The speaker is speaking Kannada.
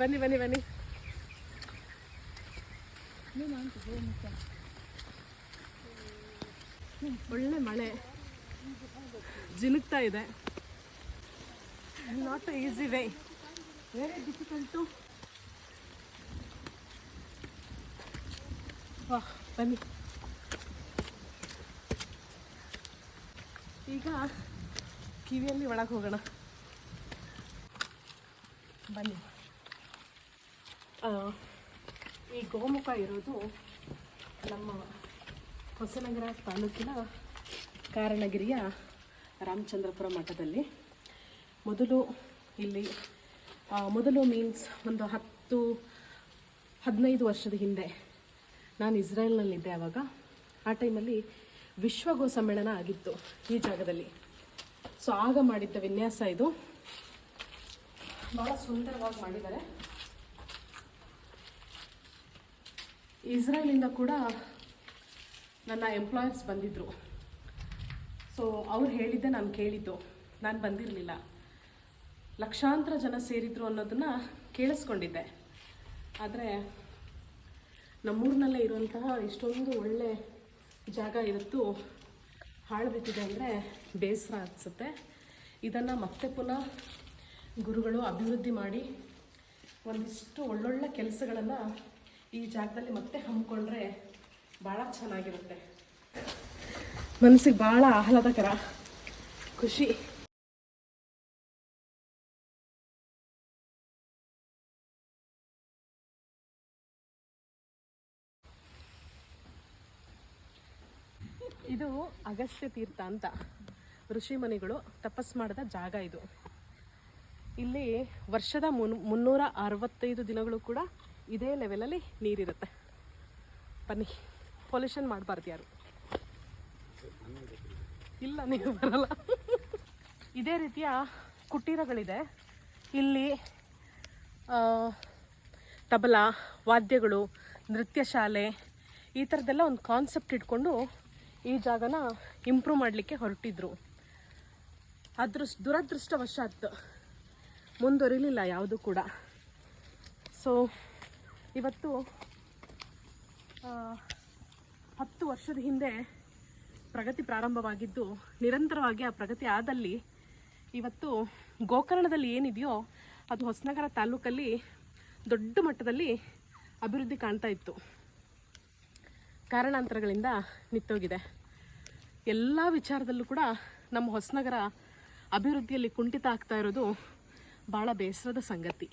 ಬನ್ನಿ ಬನ್ನಿ ಬನ್ನಿ. ಒಳ್ಳೆ ಮಳೆ. ಜಿನುಗ್ತಾ ಇದೆ. Not easy way very difficult ವಾಹ್ ಬನ್ನಿ. ಈಗ ಕಿವಿಯಲ್ಲಿ ಒಳಗೆ ಹೋಗೋಣ. ಬನ್ನಿ. ಈ ಗೋಮುಖ ಇರೋದು ನಮ್ಮ ಹೊಸನಗರ ತಾಲೂಕಿನ ಕಾರಣಗಿರಿಯ ರಾಮಚಂದ್ರಪುರ ಮಠದಲ್ಲಿ. ಮೊದಲು ಇಲ್ಲಿ ಮೊದಲು ಮೀನ್ಸ್ ಒಂದು ಹತ್ತು, ಹದಿನೈದು ವರ್ಷದ ಹಿಂದೆ ನಾನು ಇಸ್ರೇಲ್ನಲ್ಲಿದ್ದೆ ಆವಾಗ ಆ ಟೈಮಲ್ಲಿ ವಿಶ್ವಗೋ ಸಮ್ಮೇಳನ ಆಗಿತ್ತು ಈ ಜಾಗದಲ್ಲಿ. ಸೊ ಆಗ ಮಾಡಿದ್ದ ವಿನ್ಯಾಸ ಇದು. ಭಾಳ ಸುಂದರವಾಗಿ ಮಾಡಿದ್ದಾರೆ. ಇಸ್ರೇಲಿಂದ ಕೂಡ ನನ್ನ ಎಂಪ್ಲಾಯರ್ಸ್ ಬಂದಿದ್ದರು ಸೊ ಅವ್ರು ಹೇಳಿದ್ದೆ ನಾನು ಕೇಳಿದ್ದು. ನಾನು ಬಂದಿರಲಿಲ್ಲ. ಲಕ್ಷಾಂತರ ಜನ ಸೇರಿದ್ರು ಅನ್ನೋದನ್ನು ಕೇಳಿಸ್ಕೊಂಡಿದ್ದೆ. ಆದರೆ ನಮ್ಮೂರಿನಲ್ಲೇ ಇರುವಂತಹ ಇಷ್ಟೊಂದು ಒಳ್ಳೆ ಜಾಗ ಇವತ್ತು ಹಾಳು ಅಂದರೆ ಬೇಸರ ಅನಿಸುತ್ತೆ. ಇದನ್ನು ಮತ್ತೆ ಪುನಃ ಗುರುಗಳು ಅಭಿವೃದ್ಧಿ ಮಾಡಿ ಒಂದಿಷ್ಟು ಒಳ್ಳೊಳ್ಳೆ ಕೆಲಸಗಳನ್ನು ಈ ಜಾಗದಲ್ಲಿ ಮತ್ತೆ ಹಮ್ಮಿಕೊಂಡ್ರೆ ಭಾಳ ಚೆನ್ನಾಗಿರುತ್ತೆ. ಮನಸ್ಸಿಗೆ ಭಾಳ ಆಹ್ಲಾದಕರ ಖುಷಿ. ಇದು ಅಗಸ್ತ್ಯ ತೀರ್ಥ ಅಂತ ಋಷಿಮುನಿಗಳು ತಪಸ್ ಮಾಡಿದ ಜಾಗ ಇದು. ಇಲ್ಲಿ ವರ್ಷದ ಮುನ್ ಮುನ್ನೂರ ಅರವತ್ತೈದು ದಿನಗಳು ಕೂಡ ಇದೇ ಲೆವೆಲಲ್ಲಿ ನೀರಿರುತ್ತೆ. ಬನ್ನಿ ಪೊಲ್ಯೂಷನ್ ಮಾಡಬಾರ್ದು ಯಾರು. ಇಲ್ಲ, ನೀರು ಬರಲ್ಲ. ಇದೇ ರೀತಿಯ ಕುಟೀರಗಳಿದೆ. ಇಲ್ಲಿ ತಬಲಾ, ವಾದ್ಯಗಳು, ನೃತ್ಯ ಶಾಲೆ, ಈ ಥರದ್ದೆಲ್ಲ ಒಂದು ಕಾನ್ಸೆಪ್ಟ್ ಇಟ್ಕೊಂಡು ಈ ಜಾಗನ ಇಂಪ್ರೂವ್ ಮಾಡಲಿಕ್ಕೆ ಹೊರಟಿದ್ರು. ಅದೃಷ್ಟ ದುರದೃಷ್ಟವಶಾತ್ ಮುಂದುವರಿಲಿಲ್ಲ ಯಾವುದು ಕೂಡ. ಸೊ ಇವತ್ತು ಹತ್ತು ವರ್ಷದ ಹಿಂದೆ ಪ್ರಗತಿ ಪ್ರಾರಂಭವಾಗಿದ್ದು, ನಿರಂತರವಾಗಿ ಆ ಪ್ರಗತಿ ಆದಲ್ಲಿ ಇವತ್ತು ಗೋಕರ್ಣದಲ್ಲಿ ಏನಿದೆಯೋ ಅದು ಹೊಸನಗರ ತಾಲೂಕಲ್ಲಿ ದೊಡ್ಡ ಮಟ್ಟದಲ್ಲಿ ಅಭಿವೃದ್ಧಿ ಕಾಣ್ತಾ ಇತ್ತು. ಕಾರಣಾಂತರಗಳಿಂದ ನಿಂತೋಗಿದೆ. ಎಲ್ಲ ವಿಚಾರದಲ್ಲೂ ಕೂಡ ನಮ್ಮ ಹೊಸನಗರ ಅಭಿವೃದ್ಧಿಯಲ್ಲಿ ಕುಂಠಿತ ಆಗ್ತಾ ಇರೋದು ಭಾಳ ಬೇಸರದ ಸಂಗತಿ.